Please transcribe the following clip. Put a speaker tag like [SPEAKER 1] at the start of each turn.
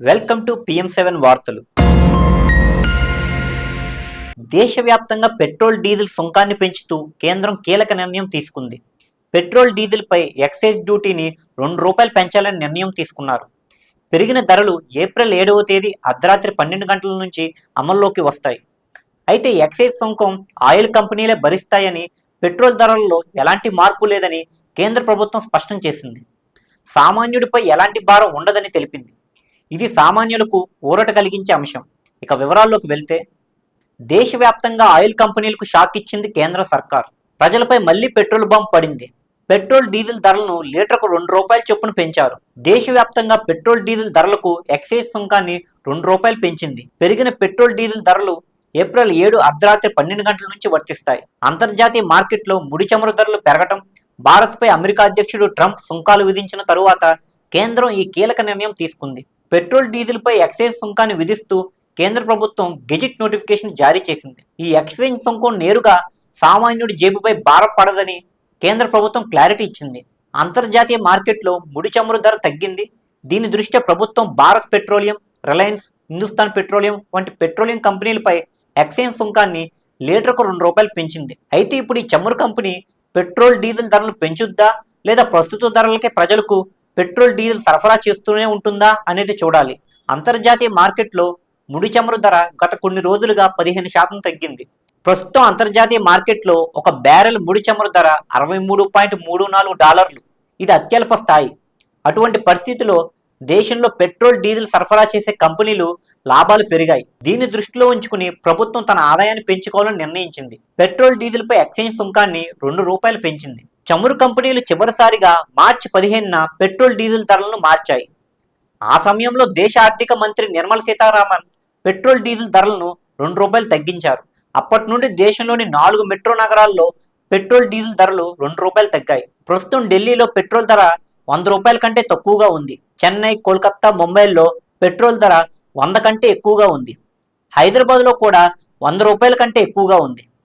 [SPEAKER 1] Welcome to PM seven వార్తలు. దేశవ్యాప్తంగా petrol diesel సుంకాన్ని పెంచుతూ కేంద్రం కీలక నిర్ణయం తీసుకుంది. పెట్రోల్ డీజిల్పై ఎక్సైజ్ డ్యూటీని రెండు రూపాయలు పెంచాలని నిర్ణయం తీసుకున్నారు. పెరిగిన ధరలు ఏప్రిల్ ఏడవ తేదీ అర్ధరాత్రి పన్నెండు గంటల నుంచి అమల్లోకి వస్తాయి. అయితే ఎక్సైజ్ సుంకం ఆయిల్ కంపెనీలే భరిస్తాయని పెట్రోల్ ధరల్లో ఎలాంటి మార్పు లేదని కేంద్ర ప్రభుత్వం స్పష్టం చేసింది. సామాన్యుడిపై ఎలాంటి భారం ఉండదని తెలిపింది. ఇది సామాన్యులకు ఊరట కలిగించే అంశం. ఇక వివరాల్లోకి వెళ్తే దేశవ్యాప్తంగా ఆయిల్ కంపెనీలకు షాక్ ఇచ్చింది కేంద్ర సర్కార్. ప్రజలపై మళ్ళీ పెట్రోల్ బాంబ్ పడింది. పెట్రోల్ డీజిల్ ధరలను లీటర్కు రెండు రూపాయల చొప్పున పెంచారు. దేశవ్యాప్తంగా పెట్రోల్ డీజిల్ ధరలకు ఎక్సైజ్ సుంకాన్ని రెండు రూపాయలు పెంచింది. పెరిగిన పెట్రోల్ డీజిల్ ధరలు ఏప్రిల్ ఏడు అర్ధరాత్రి పన్నెండు గంటల నుంచి వర్తిస్తాయి. అంతర్జాతీయ మార్కెట్లో ముడి చమురు ధరలు పెరగటం భారత్పై అమెరికా అధ్యక్షుడు ట్రంప్ సుంకాలు విధించిన తరువాత కేంద్రం ఈ కీలక నిర్ణయం తీసుకుంది. పెట్రోల్ డీజిల్ పై ఎక్సైజ్ సుంకాన్ని విధిస్తూ కేంద్ర ప్రభుత్వం గెజిట్ నోటిఫికేషన్ జారీ చేసింది. ఈ ఎక్సైజ్ సుంకం నేరుగా సామాన్యుడి జేబుపై భారం పడదని కేంద్ర ప్రభుత్వం క్లారిటీ ఇచ్చింది. అంతర్జాతీయ మార్కెట్లో ముడి చమురు ధర తగ్గింది. దీని దృష్ట్యా ప్రభుత్వం Bharat petroleum Reliance Hindustan petroleum వంటి పెట్రోలియం కంపెనీలపై ఎక్సైజ్ సుంకాన్ని లీటర్కు రెండు రూపాయలు పెంచింది. అయితే ఇప్పుడు ఈ చమురు కంపెనీ పెట్రోల్ డీజిల్ ధరలు పెంచుద్దా లేదా ప్రస్తుత ధరలకే ప్రజలకు పెట్రోల్ డీజిల్ సరఫరా చేస్తూనే ఉంటుందా అనేది చూడాలి. అంతర్జాతీయ మార్కెట్లో ముడి చమురు ధర గత కొన్ని రోజులుగా పదిహేను శాతం తగ్గింది. ప్రస్తుతం అంతర్జాతీయ మార్కెట్లో ఒక బ్యారెల్ ముడి చమురు ధర అరవై మూడు పాయింట్ మూడు నాలుగు డాలర్లు. ఇది అత్యల్ప స్థాయి. అటువంటి పరిస్థితిలో దేశంలో పెట్రోల్ డీజిల్ సరఫరా చేసే కంపెనీలు లాభాలు పెరిగాయి. దీన్ని దృష్టిలో ఉంచుకుని ప్రభుత్వం తన ఆదాయాన్ని పెంచుకోవాలని నిర్ణయించింది. పెట్రోల్ డీజిల్పై ఎక్స్చేంజ్ ఎక్సైజ్ సుంకాన్ని రెండు రూపాయలు పెంచింది. చమురు కంపెనీలు చివరిసారిగా మార్చి పదిహేనున పెట్రోల్ డీజిల్ ధరలను మార్చాయి. ఆ సమయంలో దేశ ఆర్థిక మంత్రి నిర్మల సీతారామన్ పెట్రోల్ డీజిల్ ధరలను రెండు రూపాయలు తగ్గించారు. అప్పటి నుండి దేశంలోని నాలుగు మెట్రో నగరాల్లో పెట్రోల్ డీజిల్ ధరలు రెండు రూపాయలు తగ్గాయి. ప్రస్తుతం ఢిల్లీలో పెట్రోల్ ధర వంద రూపాయల కంటే తక్కువగా ఉంది. చెన్నై కోల్కత్తా ముంబైల్లో పెట్రోల్ ధర వంద కంటే ఎక్కువగా ఉంది. హైదరాబాద్లో కూడా వంద రూపాయల కంటే ఎక్కువగా ఉంది.